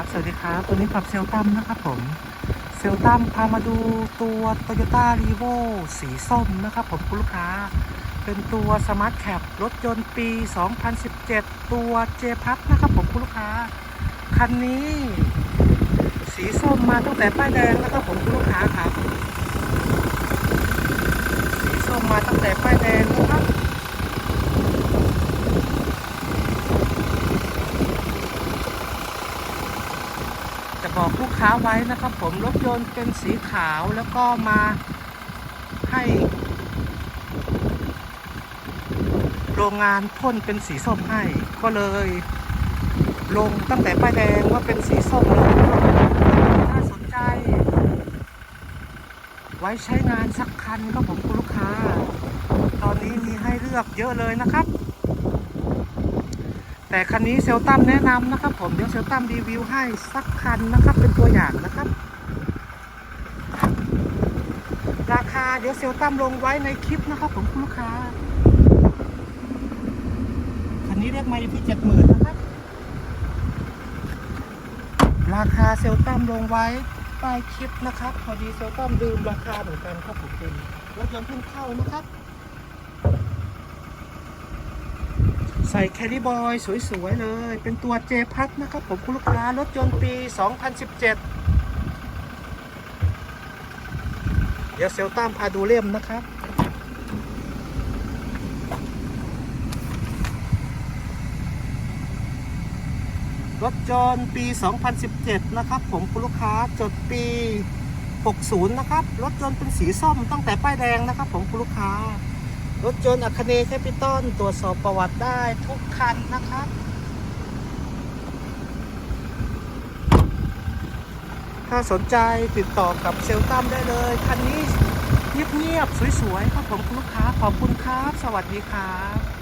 ับสวัสดีครับวันนี้กับเซลตัมนะครับผม เซลตัมพามาดูตัว Toyota r e v o สีส้มนะครับผมคุณลูกค้า เป็นตัวสมาร์ทแคปรถยนต์ปี 2017 ตัว J พัทนะครับผมคุณลูกค้า คันนี้ สีส้มมาตั้งแต่ป้ายแดงนะครับผมคุณลูกค้าครับ สีส้มมาตั้งแต่ป้ายแดงนะครับ จะบอกลูก ค้าไว้นะครับผมรถยนต์เป็นสีขาวแล้วก็มาให้โรงงานพ่นเป็นสีส้มให้ ก็เลย ลงตั้งแต่ป้ายแดงว่าเป็นสีส้มเลยถ้าสนใจ ไว้ใช้งานสักคันครับผมคุณลูกค้า ตอนนี้มีให้เลือกเยอะเลยนะครับ แต่คันนี้เซลตัมแนะนำนะครับ ผมเดี๋ยวเซลตัมรีวิวให้สักคันนะครับ เป็นตัวอย่างนะครับ ราคาเดี๋ยวเซลตัมลงไว้ในคลิปนะครับผมคุณลูกค้า คันนี้เรียกมาอยู่ที่เจ็ดหมื่นนะครับ ราคาเซลตัมลงไว้ใต้คลิปนะครับ พอดีเซลตัมลืมราคาเหมือนกันครับผมเป็นรถยนต์เพิ่งเข้านะครับ ใส่แคริบอยสวยๆเลย เป็นตัวเจพัทนะครับผมคุณลูกค้ารถยนต์ปี 2017 เดี๋ยวเซลตามพาดูเล่มนะครับรถยนต์ปี 2017 นะครับผมคุณลูกค้าจดปี 60 นะครับ รถยนต์เป็นสีส้มตั้งแต่ป้ายแดงนะครับผมคุณลูกค้า รถยนต์อัคเนแคปิตอลตรวจสอบประวัติได้ทุกคันนะครับถ้าสนใจติดต่อกับเซลตัมได้เลย คันนี้เงียบๆสวยๆครับผมคุณลูกค้าขอบคุณครับ สวัสดีครับ